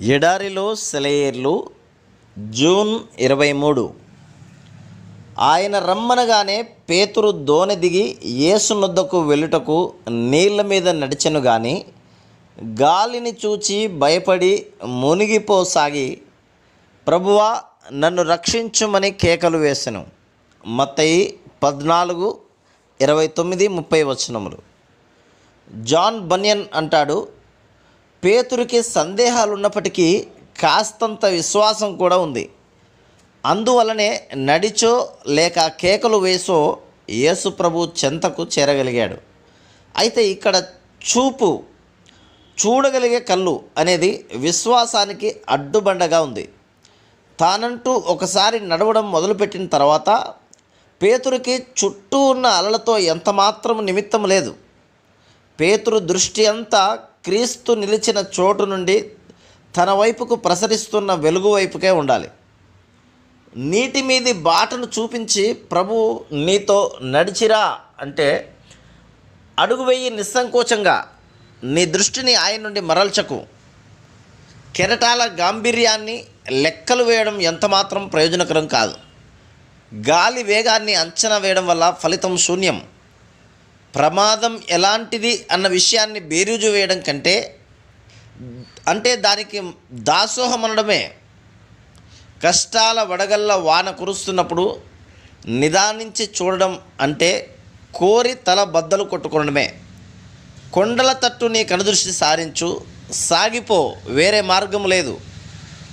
ఎడారిలో సెలయేర్లు జూన్ ఇరవై మూడు. ఆయన రమ్మనగానే పేతురు దోణి దిగి యేసునొద్దకు వెళ్ళుటకు నీళ్ళ మీద నడిచెను గాని గాలిని చూచి భయపడి మునిగిపోసాగి ప్రభువా నన్ను రక్షించుమని కేకలు వేసెను. మత్తయి పద్నాలుగు ఇరవై తొమ్మిది ముప్పై వచనములు. జాన్ బన్యన్ అంటాడు పేతురికి సందేహాలు ఉన్నప్పటికీ కాస్తంత విశ్వాసం కూడా ఉంది. అందువలనే నడిచో లేక కేకలు వేసో యేసుప్రభు చెంతకు చేరగలిగాడు. అయితే ఇక్కడ చూపు చూడగలిగే కళ్ళు అనేది విశ్వాసానికి అడ్డుబండగా ఉంది. తానంటూ ఒకసారి నడవడం మొదలుపెట్టిన తర్వాత పేతురికి చుట్టూ ఉన్న అలలతో ఎంతమాత్రం నిమిత్తం లేదు. పేతురు దృష్టి అంతా క్రీస్తు నిలిచిన చోటు నుండి తన వైపుకు ప్రసరిస్తున్న వెలుగు వైపుకే ఉండాలి. నీటి మీది బాటను చూపించి ప్రభు నీతో నడిచిరా అంటే అడుగు వెయ్యి నిస్సంకోచంగా నీ దృష్టిని ఆయన నుండి మరల్చకు. కెరటాల గాంభీర్యాన్ని లెక్కలు వేయడం ఎంతమాత్రం ప్రయోజనకరం కాదు. గాలి వేగాన్ని అంచనా వేయడం వల్ల ఫలితం శూన్యం. ప్రమాదం ఎలాంటిది అన్న విషయాన్ని బేరీజు వేయడం కంటే అంటే దానికి దాసోహం అనడమే. కష్టాల వడగల్ల వాన కురుస్తున్నప్పుడు నిదానించి చూడడం అంటే కోరి తల బద్దలు కొట్టుకోవడమే కొండల తట్టు నీ కనుదృష్టి సారించు సాగిపో వేరే మార్గం లేదు.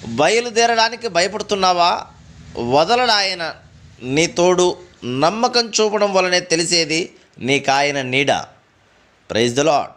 బయలుదేరడానికి భయపడుతున్నావా? వదలడాయన నీ తోడు నమ్మకం చూపడం వలనే తెలిసేది నీకాయన నీడ. Praise the lord